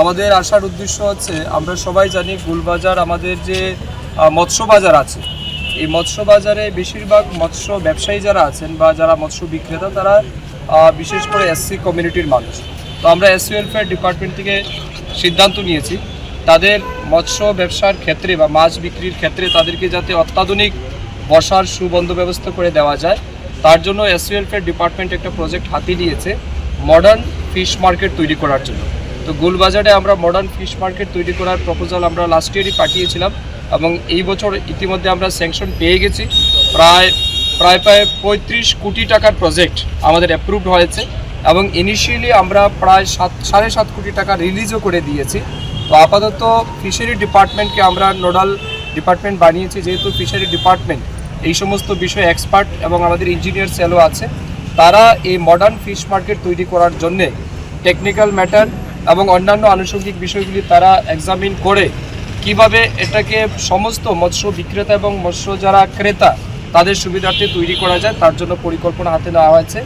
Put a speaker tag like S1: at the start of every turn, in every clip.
S1: আমাদের আসার উদ্দেশ্য হচ্ছে, আমরা সবাই জানি গুলবাজার আমাদের যে মৎস্য বাজার আছে। এই মৎস্য বাজারে বেশিরভাগ মৎস্য ব্যবসায়ী যারা আছেন বা যারা মৎস্য বিক্রেতা, তারা বিশেষ করে এসসি কমিউনিটির মানুষ। তো আমরা এসসি ওয়েলফেয়ার ডিপার্টমেন্ট থেকে সিদ্ধান্ত নিয়েছি। তাদের মৎস্য ব্যবসার ক্ষেত্রে বা মাছ বিক্রির ক্ষেত্রে তাদেরকে যাতে অত্যাধুনিক বসার সুবন্ধ ব্যবস্থা করে দেওয়া যায়, তার জন্য এসসি ওয়েলফেয়ার ডিপার্টমেন্ট একটা প্রজেক্ট হাতে নিয়েছে মডার্ন ফিশ মার্কেট তৈরি করার জন্য। তো গুলবাজারে আমরা মডার্ন ফিশ মার্কেট তৈরি করার প্রপোজাল আমরা লাস্ট ইয়ারই পাঠিয়েছিলাম এবং এই বছর ইতিমধ্যে আমরা স্যাংশন পেয়ে গেছি। প্রায় প্রায় প্রায় পঁয়ত্রিশ কোটি টাকার প্রজেক্ট আমাদের অ্যাপ্রুভড হয়েছে এবং ইনিশিয়ালি আমরা প্রায় সাত, সাড়ে সাত কোটি টাকা রিলিজও করে দিয়েছি। তো আপাতত ফিশারি ডিপার্টমেন্টকে আমরা নোডাল ডিপার্টমেন্ট বানিয়েছি, যেহেতু ফিশারি ডিপার্টমেন্ট এই সমস্ত বিষয়ে এক্সপার্ট এবং আমাদের ইঞ্জিনিয়ার সেলও আছে। তারা এই মডার্ন ফিশ মার্কেট তৈরি করার জন্যে টেকনিক্যাল ম্যাটার এবং অন্যান্য আনুষঙ্গিক বিষয়গুলি তারা এক্সামিন করে কীভাবে এটাকে সমস্ত মৎস্য বিক্রেতা এবং মৎস্য যারা ক্রেতা তাদের সুবিধার্থে তৈরি করা যায়, তার জন্য পরিকল্পনা হাতে নেওয়া হয়েছে।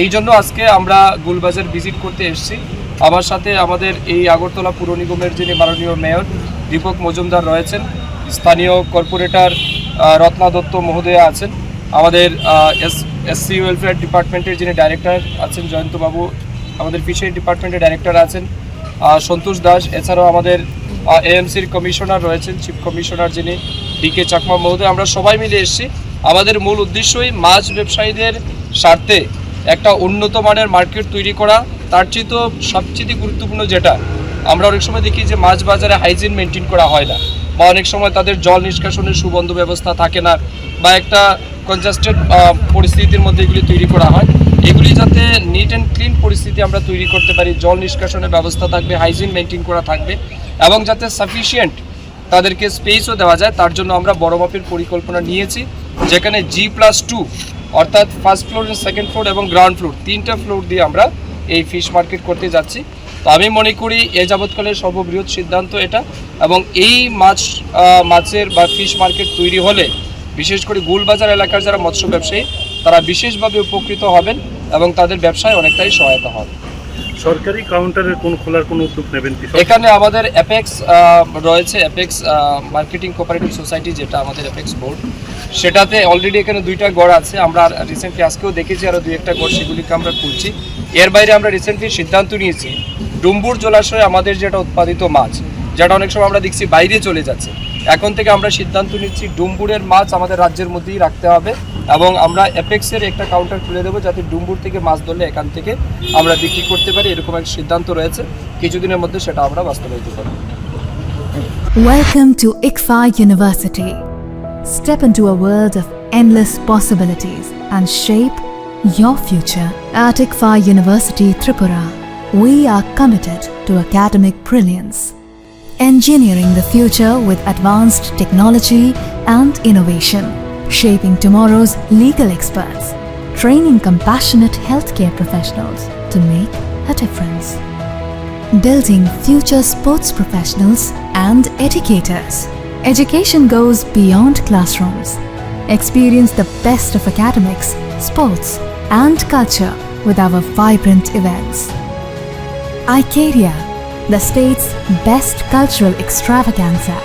S1: এই জন্য আজকে আমরা গুলবাজার ভিজিট করতে এসেছি। আমার সাথে আমাদের এই আগরতলা পুর নিগমের যিনি মাননীয় মেয়র দীপক মজুমদার রয়েছেন, স্থানীয় কর্পোরেটর রত্না দত্ত মহোদয়া আছেন, আমাদের এস এসসি ওয়েলফেয়ার ডিপার্টমেন্টের যিনি ডাইরেক্টর আছেন, জয়ন্তবাবু, আমাদের ফিশারি ডিপার্টমেন্টের ডাইরেক্টর আছেন সন্তোষ দাস, এছাড়াও আমাদের এএমসির কমিশনার রয়েছেন চিফ কমিশনার যিনি ডিকে চাকমা মহোদয়। আমরা সবাই মিলে এসেছি। আমাদের মূল উদ্দেশ্যই মাছ ব্যবসায়ীদের স্বার্থে একটা উন্নত মানের মার্কেট তৈরি করা তার চেয়ে তো সবচেয়ে গুরুত্বপূর্ণ যেটা, আমরা অনেক সময় দেখি যে মাছ বাজারে হাইজিন মেনটেন করা হয় না, বা অনেক সময় তাদের জল নিষ্কাশনের সুবন্ধ ব্যবস্থা থাকে না, বা একটা কনজাস্টেড পরিস্থিতির মধ্যে এগুলি তৈরি করা হয়। এগুলি যাতে নিট অ্যান্ড ক্লিন পরিস্থিতি আমরা তৈরি করতে পারি, জল নিষ্কাশনের ব্যবস্থা থাকবে হাইজিন মেনটেন করা থাকবে, এবং যাতে সাফিসিয়েন্ট তাদেরকে স্পেসও দেওয়া যায়, তার জন্য আমরা বড় মাপের পরিকল্পনা নিয়েছি, যেখানে জি প্লাস টু অর্থাৎ ফার্স্ট ফ্লোর সেকেন্ড ফ্লোর এবং গ্রাউন্ড ফ্লোর তিনটা ফ্লোর দিয়ে আমরা এই ফিশ মার্কেট করতে যাচ্ছি। তো আমি মনে করি এ যাবৎকালের সর্ববৃহৎ সিদ্ধান্ত এটা এবং এই মাছ মাছের বা ফিশ মার্কেট তৈরি হলে বিশেষ করে গুলবাজার এলাকার যারা মৎস্য ব্যবসায়ী, তারা বিশেষভাবে উপকৃত হবেন এবং তাদের ব্যবসায় অনেকটাই সহায়তা হবে।
S2: সরকারি কাউন্টারের কোন খোলার কোনো উদ্যোগ নেবেন কি
S1: এখানে আমাদের অ্যাপেক্স রয়েছে অ্যাপেক্স মার্কেটিং কোপারেটিভ সোসাইটি যেটা আমাদের অ্যাপেক্স বোর্ড সেটাতে অলরেডি এখানে দুইটা গড় আছে। আমরা রিসেন্টলি আজকেও দেখেছি আরও দুই একটা গড়, সেগুলিকে আমরা খুলছি। এর বাইরে আমরা রিসেন্টলি সিদ্ধান্ত নিয়েছি, ডুম্বুর জলাশয়ে আমাদের যেটা উৎপাদিত মাছ, যেটা অনেক সময় আমরা দেখছি বাইরে চলে যাচ্ছে। এখন থেকে আমরা সিদ্ধান্ত নিচ্ছি ডুম্বুরের মাছ আমাদের রাজ্যের মধ্যেই রাখতে হবে এবং আমরা এপেক্সের একটা কাউন্টার খুলে দেবো যাতে ডুম্বুর থেকে মাছ ধরলে এখান থেকে আমরা বিক্রি করতে পারি, এরকম এক সিদ্ধান্ত রয়েছে। কিছুদিনের মধ্যে সেটা আমরা বাস্তবায়িত করব।
S3: Welcome to ICFAI university step into a world of endless possibilities and shape your future at ICFAI university Tripura we are committed to academic brilliance engineering the future with advanced technology and innovation, shaping tomorrow's legal experts, training compassionate healthcare professionals to make a difference building future sports professionals and educators. Education goes beyond classrooms. Experience the best of academics, sports, and culture with our vibrant events. Icaria, the state's best cultural extravaganza.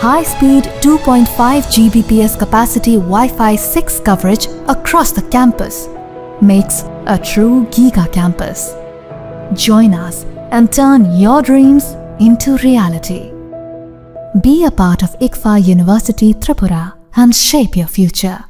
S3: High speed 2.5 Gbps capacity Wi Fi 6 coverage across the campus makes a true Giga campus. Join us and turn your dreams into reality. Be a part of ICFA University Tripura and shape your future.